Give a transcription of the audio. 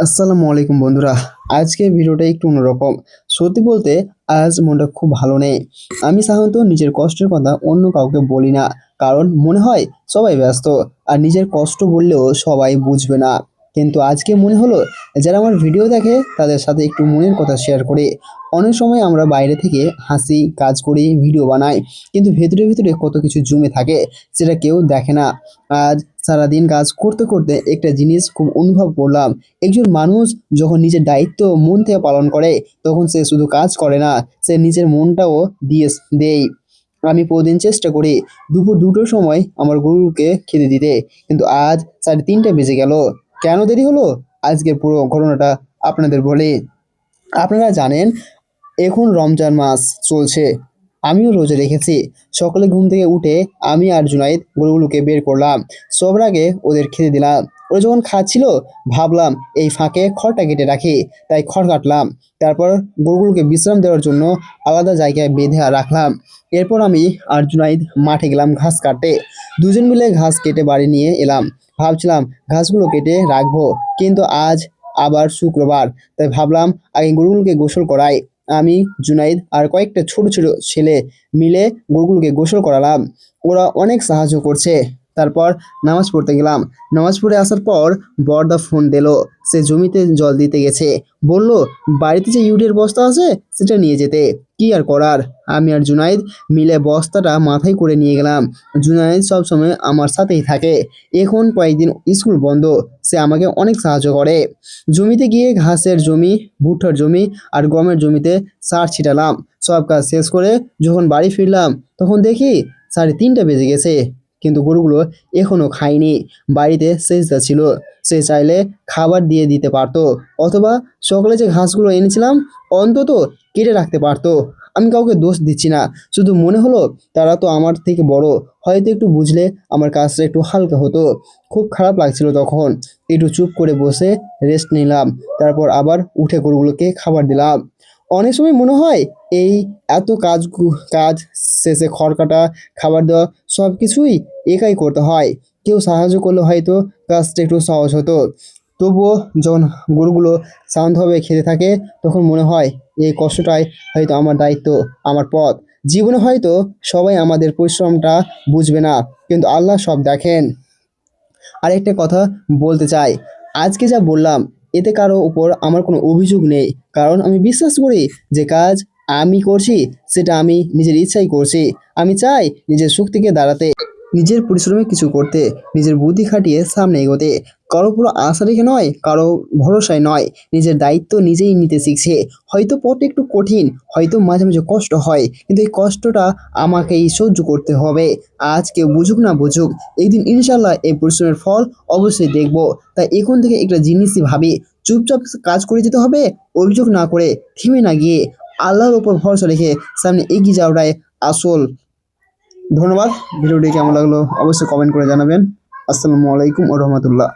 আসসালামু আলাইকুম বন্ধুরা। আজকে ভিডিওটা একটু অন্যরকম। সত্যি বলতে, আজ মনটা খুব ভালো নেই। আমি সাধারণত নিজের কষ্টের কথা অন্য কাউকে বলি না। কারণ মনে হয় সবাই ব্যস্ত, আর নিজের কষ্ট বললেও সবাই বুঝবে না। কিন্তু আজকে মনে হলো, যারা আমার ভিডিও দেখে তাদের সাথে একটু মনের কথা শেয়ার করে। অনেক সময় আমরা বাইরে থেকে হাসি, কাজ করি, ভিডিও বানাই। কিন্তু ভেতরে ভেতরে কত কিছু জমে থাকে, সেটা কেউ দেখে না। আজ সারাদিন কাজ করতে করতে একটা জিনিস খুব অনুভব করলাম। একজন মানুষ যখন নিজের দায়িত্ব মন থেকে পালন করে, তখন সে শুধু কাজ করে না, সে নিজের মনটাও দিয়ে দেয়। আমি প্রতিদিন চেষ্টা করি দুপুর দুটোর সময় আমার গরুকে খেতে দিতে, কিন্তু আজ সাড়ে তিনটে বেজে গেল। কেন দেরি হলো? আজকের পুরো ঘটনাটা আপনাদের বলে। আপনারা জানেন, এখন রমজান মাস চলছে। আমিও রোজে রেখেছি সকালে ঘুম থেকে উঠে আমি আর জুনাইদ গরুগুলোকে বের করলাম। সবার আগে ওদের খেতে দিলাম। ওরা যখন খাচ্ছিল, ভাবলাম এই ফাঁকে খড়টা কেটে রাখি, তাই খড় কাটলাম। তারপর গরুগুলোকে বিশ্রাম দেওয়ার জন্য আলাদা জায়গায় বেঁধে রাখলাম। এরপর আমি আর জুনাইদ মাঠে গেলাম ঘাস কাটতে। দুজন মিলে ঘাস কেটে বাড়ি নিয়ে এলাম। ভাবছিলাম ঘাসগুলো কেটে রাখব, কিন্তু আজ আবার শুক্রবার, তাই ভাবলাম আগে গরুগুলোকে গোসল করাই। আমি, জুনাইদ আর কয়েকটা ছোট ছোট ছেলে মিলে গরুগুলোকে গোসল করালাম। ওরা অনেক সাহায্য করছে। তারপর নামাজ পড়তে গেলাম। নামাজ পড়ে আসার পর বড়দা ফোন দিলো, সে জমিতে জল দিতে গেছে। বলল, বাড়িতে যে ইউরিয়ার বস্তা আছে, সেটা নিয়ে যেতে। কি আর করার? আমি আর জুনাইদ মিলে বস্তাটা মাথায় করে নিয়ে গেলাম। জুনাইদ সবসময় আমার সাথেই থাকে। এখন কয়েকদিন স্কুল বন্ধ, সে আমাকে অনেক সাহায্য করে। জমিতে গিয়ে ঘাসের জমি, ভুট্টার জমি আর গমের জমিতে সার ছিটালাম। সব কাজ শেষ করে যখন বাড়ি ফিরলাম, তখন দেখি সাড়ে তিনটা বেজে গেছে। কিন্তু গরুগুলো এখনও খায়নি। বাড়িতে সেজদা ছিল, সে চাইলে খাবার দিয়ে দিতে পারতো, অথবা সকালে যে ঘাসগুলো এনেছিলাম, অন্তত কেটে রাখতে পারতো। আমি কাউকে দোষ দিচ্ছি না, শুধু মনে হলো তারা তো আমার থেকে বড়, হয়তো একটু বুঝলে আমার কাজটা একটু হালকা হতো। খুব খারাপ লাগছিল তখন, একটু চুপ করে বসে রেস্ট নিলাম, তারপর আবার উঠে গরুগুলোকে খাবার দিলাম। অনেক সময় মনে হয় এই এত কাজ কাজ শেষে খড় কাটা খাবার দেওয়া সব কিছুই একাই করতে হয়। কেউ সাহায্য করলে হয়তো কাজটা একটু সহজ হতো। তবুও যখন গরুগুলো শান্তভাবে খেতে থাকে, তখন মনে হয় এই কষ্টটাই হয়তো আমার দায়িত্ব, আমার পথ। জীবনে হয়তো সবাই আমাদের পরিশ্রমটা বুঝবে না, কিন্তু আল্লাহ সব দেখেন। আরেকটা কথা বলতে চাই। আজকে যা বললাম এতে কারও উপর আমার কোনো অভিযোগ নেই। কারণ আমি বিশ্বাস করি যে কাজ আমি করছি, সেটা আমি নিজের ইচ্ছাই করছি। আমি চাই নিজের শক্তিকে দাঁড়াতে, নিজের পরিশ্রমে কিছু করতে, নিজের বুদ্ধি খাটিয়ে সামনে এগোতে। কারও পুরো আশা রেখে নয়, কারও ভরসায় নয়। নিজের দায়িত্ব নিজেই নিতে শিখছে। হয়তো পথ একটু কঠিন, হয়তো মাঝে মাঝে কষ্ট হয়, কিন্তু এই কষ্টটা আমাকেই সহ্য করতে হবে। আজ কেউ বুঝুক না বুঝুক, একদিন ইনশাল্লাহ এই পরিশ্রমের ফল অবশ্যই দেখব। তাই এখন থেকে একটা জিনিসই ভাবি, চুপচাপ কাজ করে যেতে হবে, অভিযোগ না করে থেমে না গিয়ে আল্লাহর ওপর ভরসা রেখে সামনে এগিয়ে যাওয়াটাই আসল। ধন্যবাদ। ভিডিওটি কেমন লাগল অবশ্যই কমেন্ট করে জানাবেন। আসসালামু আলাইকুম ও রহমতুল্লাহ।